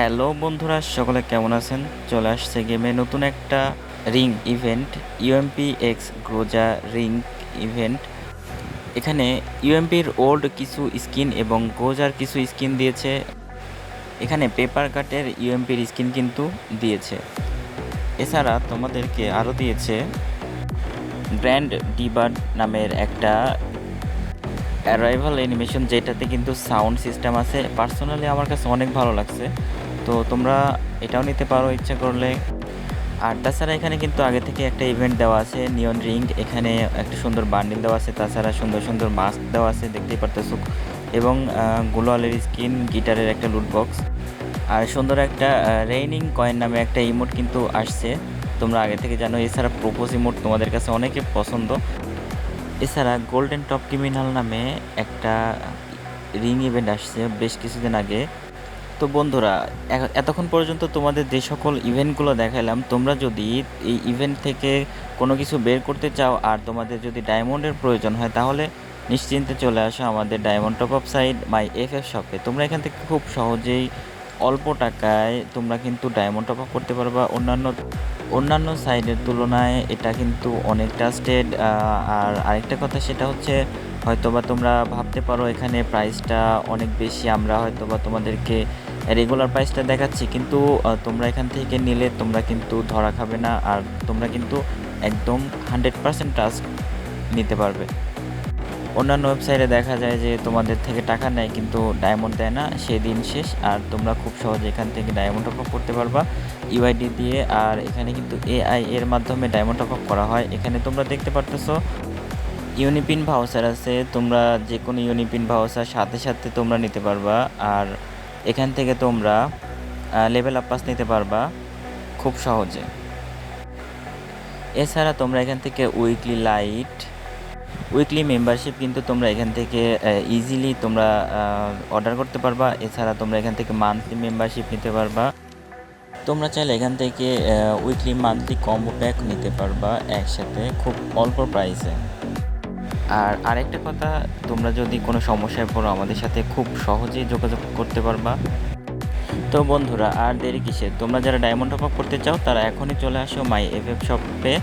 Hello বন্ধুরা, সকলে কেমন আছেন? চলে আসছে গেমে নতুন একটা ring event U M P X Groza ring event. এখানে ইউএমপির ওল্ড কিছু স্কিন এবং গ্রোজার কিছু স্কিন দিয়েছে। এখানে পেপার কাটের ইউএমপির স্কিন কিন্তু দিয়েছে। এছাড়া তোমাদেরকে আরও দিয়েছে গ্র্যান্ড ডিবার্ড নামের একটা অ্যারাইভাল অ্যানিমেশন, যেটাতে কিন্তু সাউন্ড সিস্টেম আছে। পার্সোনালি আমার কাছে অনেক ভালো লাগছে। তো তোমরা এটাও নিতে পারো ইচ্ছা করলে। আর তাছাড়া এখানে কিন্তু আগে থেকে একটা ইভেন্ট দেওয়া আছে নিয়ন রিং এখানে একটা সুন্দর বান্ডিল দেওয়া আছে, তাছাড়া সুন্দর সুন্দর মাস্ক দেওয়া আছে, দেখতেই পারতেছো। এবং গোলোয়ালের স্কিন গিটারের একটা লুট বক্স আর সুন্দর একটা রেইনিং কয়েন নামে একটা ইমোট কিন্তু আসছে। তোমরা আগে থেকে জানো, এছাড়া প্রোপোজ ইমোট তোমাদের কাছে অনেকে পছন্দ। এছাড়া গোল্ডেন টপ ক্রিমিনাল নামে একটা রিং ইভেন্ট আসছে বেশ কিছুদিন আগে। তো বন্ধুরা এতক্ষণ পর্যন্ত তোমাদের যে সকল ইভেন্টগুলো দেখালাম, তোমরা যদি এই ইভেন্ট থেকে কোনো কিছু বের করতে চাও আর তোমাদের যদি ডায়মন্ডের প্রয়োজন হয়, তাহলে নিশ্চিন্তে চলে আসো আমাদের diamond top up site my F F শপে তোমরা এখান থেকে খুব সহজেই অল্প টাকায় তোমরা কিন্তু ডায়মন্ড টপ আপ করতে পারবা। অন্যান্য অন্যান্য সাইডের তুলনায় এটা কিন্তু অনেক ট্রাস্টেড আর আরেকটা কথা সেটা হচ্ছে হয়তোবা তোমরা ভাবতে পারো এখানে প্রাইসটা অনেক বেশি, আমরা হয়তোবা তোমাদেরকে রেগুলার প্রাইসটা দেখাচ্ছি, কিন্তু তোমরা এখান থেকে নিলে তোমরা কিন্তু ধরা খাবে না, আর তোমরা কিন্তু একদম হান্ড্রেড পার্সেন্ট ট্রাস্ট নিতে পারবে। অন্যান্য ওয়েবসাইটে দেখা যায় যে তোমাদের থেকে টাকা নেয়, কিন্তু ডায়মন্ড দেয় না, সেই দিন শেষ, আর তোমরা খুব সহজে এখান থেকে ডায়মন্ড টপ আপ করতে পারবা ইউআইডি দিয়ে, আর এখানে কিন্তু এআই এর মাধ্যমে ডায়মন্ড টপ আপ করা হয়। এখানে তোমরা দেখতে পারতেছো ইউনিপিন ভাউচার আছে, তোমরা যে কোনো ইউনিপিন ভাউচার সাথে সাথে তোমরা নিতে পারবা, আর এখান থেকে তোমরা লেভেল আপ পাস নিতে পারবা খুব সহজে। এছাড়া তোমরা এখান থেকে উইকলি লাইট উইকলি মেম্বারশিপ কিন্তু তোমরা এখান থেকে ইজিলি তোমরা অর্ডার করতে পারবা। এছাড়া তোমরা এখান থেকে মান্থলি মেম্বারশিপ নিতে পারবা। তোমরা চাইলে এখান থেকে উইকলি মান্থলি কম্বো প্যাক নিতে পারবা একসাথে খুব অল্প প্রাইসে আর আরেকটা কথা, তোমরা যদি কোনো সমস্যায় পড়ো, আমাদের সাথে খুব সহজেই যোগাযোগ করতে পারবা। তো বন্ধুরা, আর দেরি কিসে তোমরা যারা ডায়মন্ড টপ আপ করতে চাও, তারা এখনই চলে আসো মাই এফ এফ শপে।